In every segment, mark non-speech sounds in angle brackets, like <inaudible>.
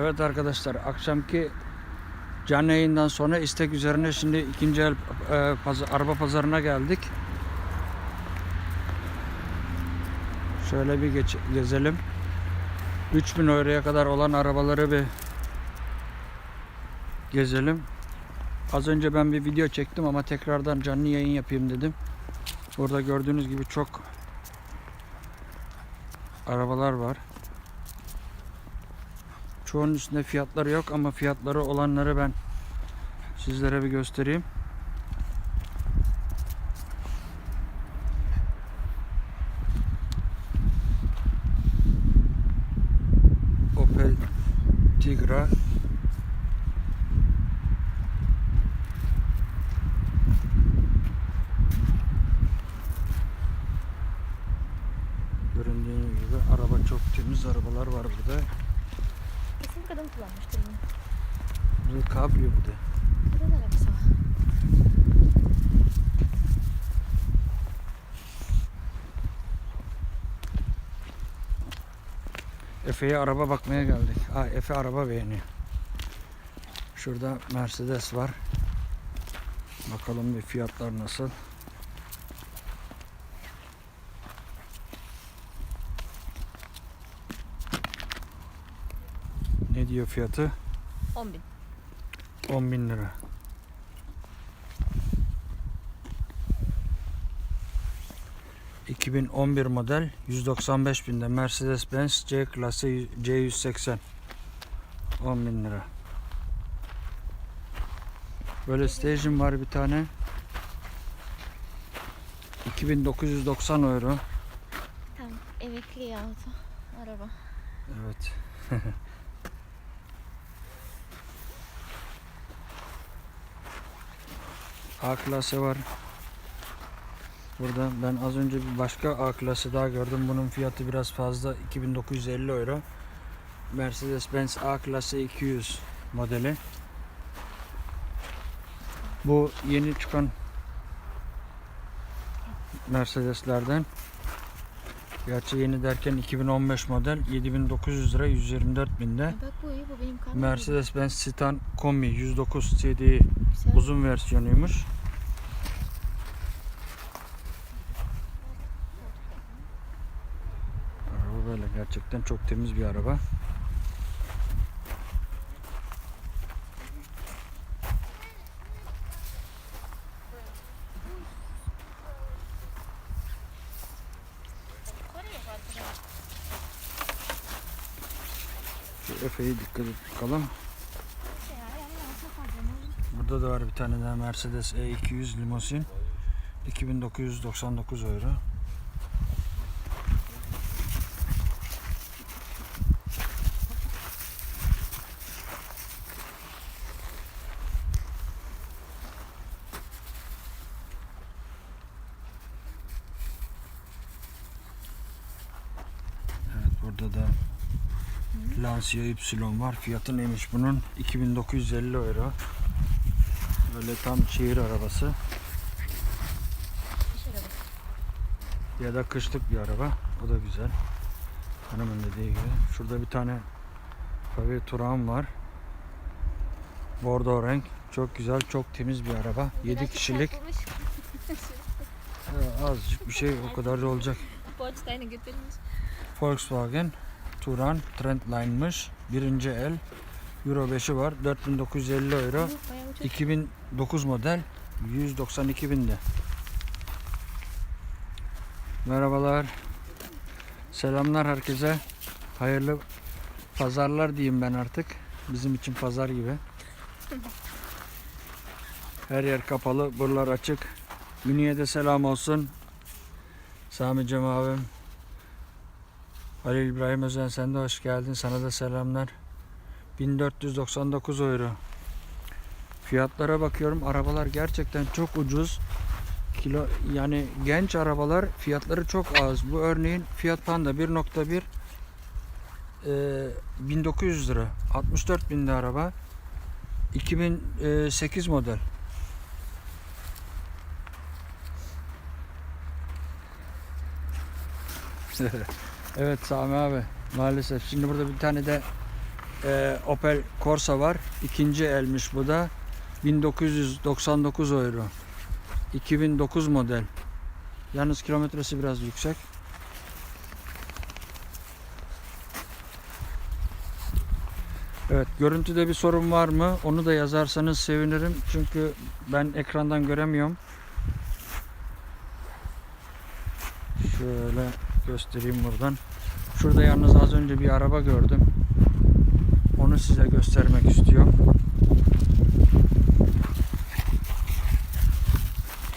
Evet arkadaşlar akşamki canlı yayından sonra istek üzerine şimdi ikinci el e, paz- araba pazarına geldik. Şöyle bir geç, gezelim. 3000 euroya kadar olan arabaları bir gezelim. Az önce ben bir video çektim ama tekrardan canlı yayın yapayım dedim. Burada gördüğünüz gibi çok arabalar var. Çoğunun üstünde fiyatları yok ama fiyatları olanları ben sizlere bir göstereyim. Opel Tigra Göründüğü gibi araba çok temiz arabalar var burada. Kesin kadın kullanmıştır bunu. Bu kabrio bu da. Kadın arabası o. Efe'ye araba bakmaya geldik. Ha, Efe araba beğeniyor. Şurada Mercedes var. Bakalım bir fiyatlar nasıl. Ne diyor fiyatı? 10 bin. 10 bin lira. ...2011 model... ...195 binde... ...Mercedes-Benz C klası... ...C180... ...10 bin lira. Böyle stajım var bir tane... ...2990 euro... Tam emekli yahut araba. Evet. <laughs> A klası var. Burada ben az önce bir başka A klası daha gördüm. Bunun fiyatı biraz fazla. 2950 euro. Mercedes-Benz A klası 200 modeli. Bu yeni çıkan Mercedeslerden. Gerçi yeni derken 2015 model 7900 lira 124 binde. Kanım. Mercedes-Benz Titan Kombi 109 CD uzun versiyonuymuş. Araba böyle gerçekten çok temiz bir araba. Şu Efe'yi dikkat et bakalım. Burada da var bir tane daha Mercedes E200 limousin. 2999 euro. Evet burada da Lancia Y var. Fiyatı neymiş bunun? 2950 euro. Böyle tam şehir arabası ya da kışlık bir araba. O da güzel. Hanımın dediği gibi. Şurada bir tane Favi Turan var. Bordo renk. Çok güzel, çok temiz bir araba. 7 Birazcık kişilik. Azıcık bir şey o kadar da olacak. Borçtayına götürmüş. Volkswagen Turan Trendline'mış. Birinci el. Euro 5'i var. 4950 euro. Yok, bayağı ucuz. 2009 model 192 binde. Merhabalar. Selamlar herkese. Hayırlı pazarlar diyeyim ben artık. Bizim için pazar gibi. Her yer kapalı, buralar açık. Münih'e de selam olsun. Sami Cem abim. Halil İbrahim Özen sen de hoş geldin. Sana da selamlar. 1499 euro. Fiyatlara bakıyorum. Arabalar gerçekten çok ucuz. Kilo yani genç arabalar fiyatları çok az. Bu örneğin Fiat Panda 1.1 e, 1900 lira. 64 binde araba. 2008 model. <laughs> evet Sami abi maalesef. Şimdi burada bir tane de e, Opel Corsa var. İkinci elmiş bu da. 1999 euro. 2009 model. Yalnız kilometresi biraz yüksek. Evet, görüntüde bir sorun var mı? Onu da yazarsanız sevinirim. Çünkü ben ekrandan göremiyorum. Şöyle göstereyim buradan. Şurada yalnız az önce bir araba gördüm. Onu size göstermek istiyorum.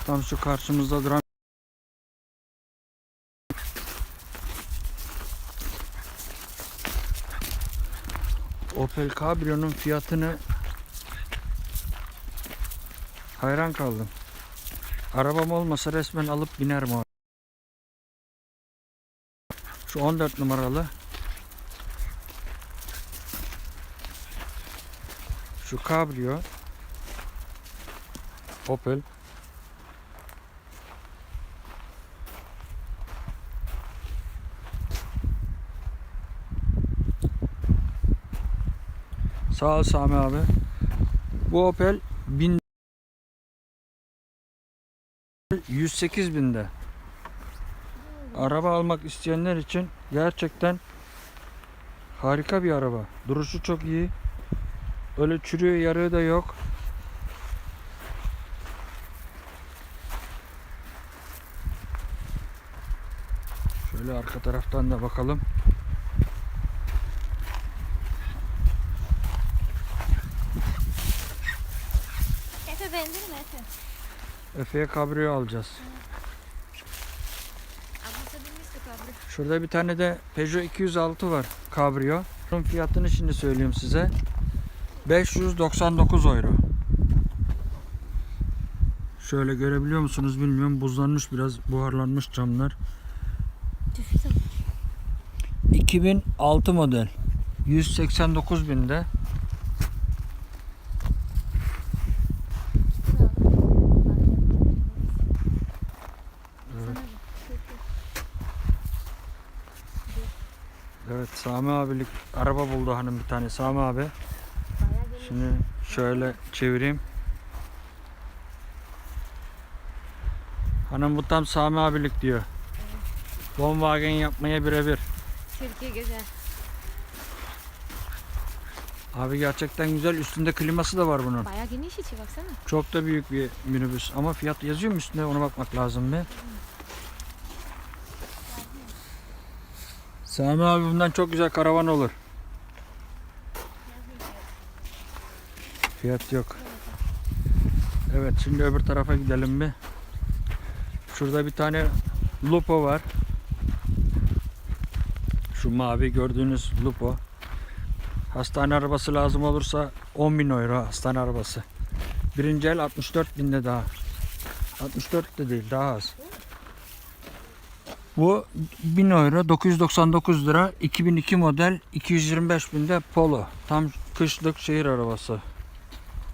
Tam şu karşımızda duran Opel Cabrio'nun fiyatını hayran kaldım. Arabam olmasa resmen alıp binerim o. Şu 14 numaralı. Şu Cabrio. Opel. Sağ ol Sami abi. Bu Opel 1000 108 binde. Araba almak isteyenler için gerçekten harika bir araba. Duruşu çok iyi. Öyle çürüyor yarığı da yok. Şöyle arka taraftan da bakalım. Efe beğendin mi Efe? Efe'ye kabrio alacağız. Ablası Şurada bir tane de Peugeot 206 var kabrio. Bunun fiyatını şimdi söyleyeyim size. 599 euro. Şöyle görebiliyor musunuz bilmiyorum. Buzlanmış biraz, buharlanmış camlar. Tüfü de 2006 model. 189 binde. Evet. Evet Sami abilik araba buldu hanım bir tane Sami abi. Şimdi şöyle çevireyim. Hanım bu tam Sami abilik diyor. Volkswagen yapmaya birebir. Türkiye güzel. Abi gerçekten güzel. Üstünde kliması da var bunun. Bayağı geniş içi baksana. Çok da büyük bir minibüs. Ama fiyat yazıyor mu üstünde ona bakmak lazım bir. Sami abi bundan çok güzel karavan olur. Fiyat yok. Evet şimdi öbür tarafa gidelim bir. Şurada bir tane Lupo var. Şu mavi gördüğünüz Lupo. Hastane arabası lazım olursa 10.000 euro hastane arabası. Birinci el 64 binde daha. 64 de değil daha az. Bu 1000 euro 999 lira 2002 model 225 binde Polo. Tam kışlık şehir arabası.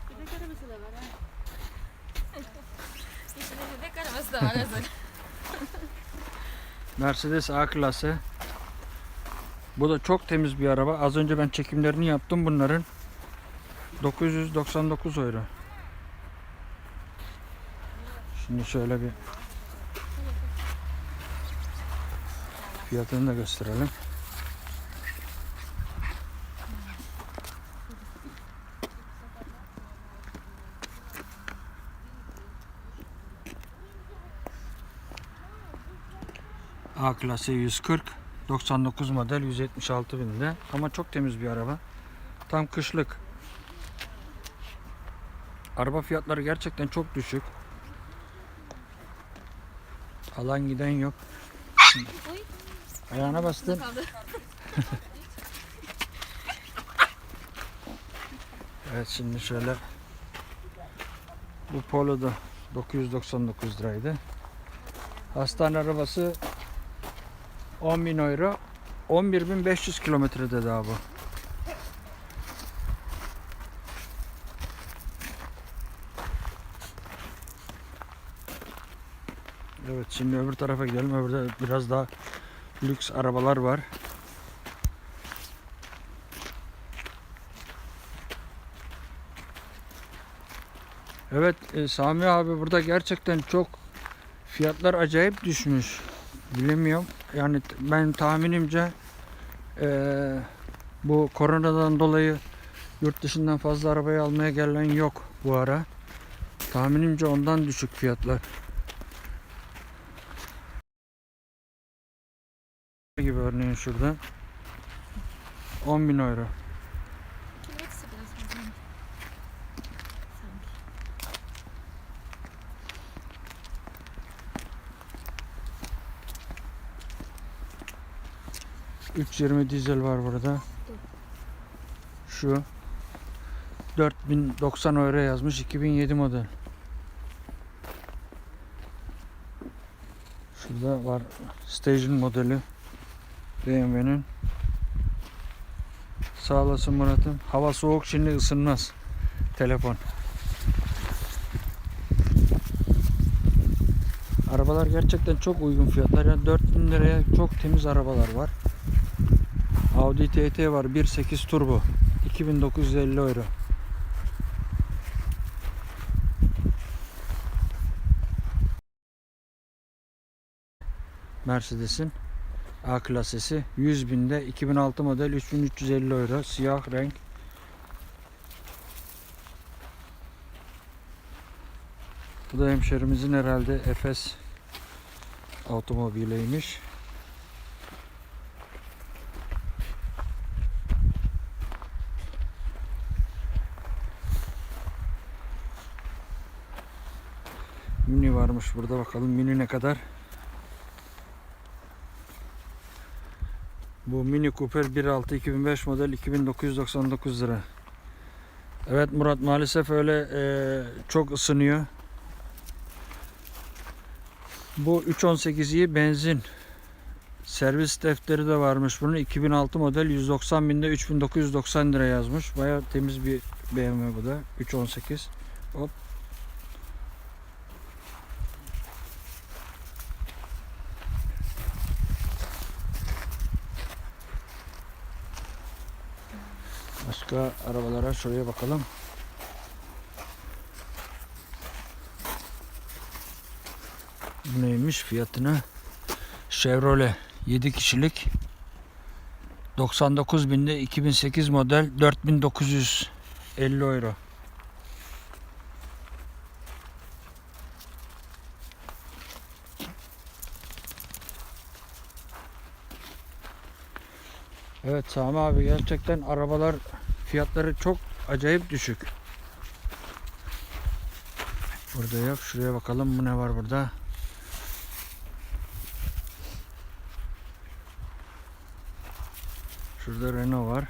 Bebek arabası da var ha. İçinde bebek arabası da var hazır. Mercedes A klası. Bu da çok temiz bir araba. Az önce ben çekimlerini yaptım bunların. 999 euro. Şimdi şöyle bir fiyatını da gösterelim. A klası 140 99 model 176 binde ama çok temiz bir araba. Tam kışlık. Araba fiyatları gerçekten çok düşük. Alan giden yok. Oy. Ayağına bastın. <laughs> Evet şimdi şöyle bu Polo da 999 liraydı. Hastane arabası 10.000 euro 11.500 kilometrede daha bu. Evet şimdi öbür tarafa gidelim. Öbürde biraz daha lüks arabalar var. Evet e, Sami abi burada gerçekten çok fiyatlar acayip düşmüş. Bilemiyorum. Yani ben tahminimce e, bu koronadan dolayı yurt dışından fazla arabayı almaya gelen yok bu ara. Tahminimce ondan düşük fiyatlar. Örneğin şurada 10 bin euro. Sanki. 320 dizel var burada. Şu 4090 euro yazmış 2007 model. Şurada var Station modeli BMW'nin. Sağ olasın Murat'ım. Hava soğuk şimdi ısınmaz. Telefon. Arabalar gerçekten çok uygun fiyatlar. Yani 4000 liraya çok temiz arabalar var. Audi TT var 1.8 turbo 2950 euro. Mercedes'in A klasesi 100 binde 2006 model 3350 euro siyah renk. Bu da hemşerimizin herhalde Efes otomobiliymiş. Mini varmış burada bakalım mini ne kadar. Bu Mini Cooper 1.6 2005 model 2999 lira. Evet Murat maalesef öyle e, çok ısınıyor. Bu 318'i benzin. Servis defteri de varmış bunun. 2006 model 190 binde 3990 lira yazmış. Baya temiz bir BMW bu da. 318. Hop. Başka arabalara şuraya bakalım. Bu neymiş fiyatına? Chevrolet 7 kişilik 99 binde 2008 model 4950 euro. Evet Sami abi gerçekten arabalar fiyatları çok acayip düşük. Burada yok. Şuraya bakalım bu ne var burada. Şurada Renault var.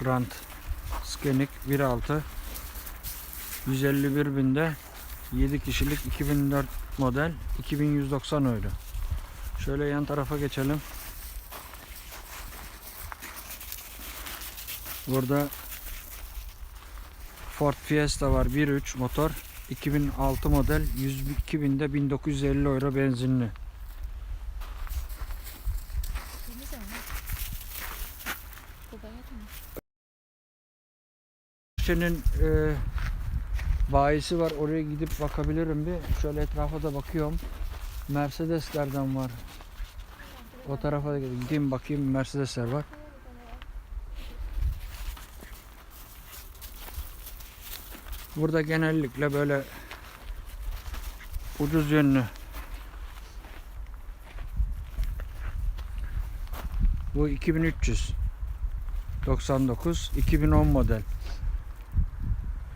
Grand Scenic 1.6 151 binde 7 kişilik 2004 model 2190 euro. Şöyle yan tarafa geçelim. Burada Ford Fiesta var 1.3 motor 2006 model 102 binde 1950 euro benzinli. Senin e, bayisi var oraya gidip bakabilirim bir. Şöyle etrafa da bakıyorum. Mercedeslerden var. O tarafa da gideyim bakayım Mercedesler var. Burada genellikle böyle ucuz yönlü Bu 2300 99 2010 model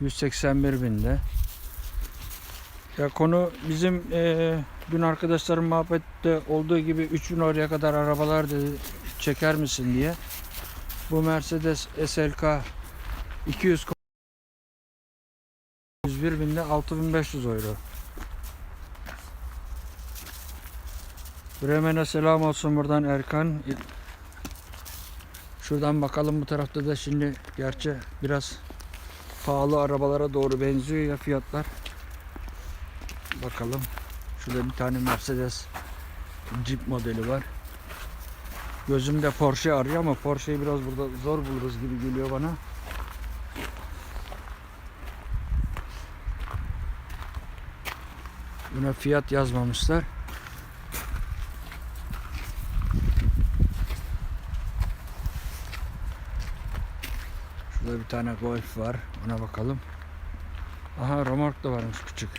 181 binde. Ya konu bizim eee dün arkadaşlarım muhabbette olduğu gibi 3000 oraya kadar arabalar dedi çeker misin diye. Bu Mercedes SLK 200 101 binde 6500 euro. Bremen'e selam olsun buradan Erkan. Şuradan bakalım bu tarafta da şimdi gerçi biraz pahalı arabalara doğru benziyor ya fiyatlar. Bakalım. Şurada bir tane Mercedes Jeep modeli var. Gözümde Porsche arıyor ama Porsche'yi biraz burada zor buluruz gibi geliyor bana. Buna fiyat yazmamışlar. Şurada bir tane golf var. Ona bakalım. Aha romork da varmış küçük.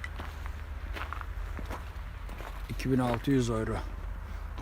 2600 euro.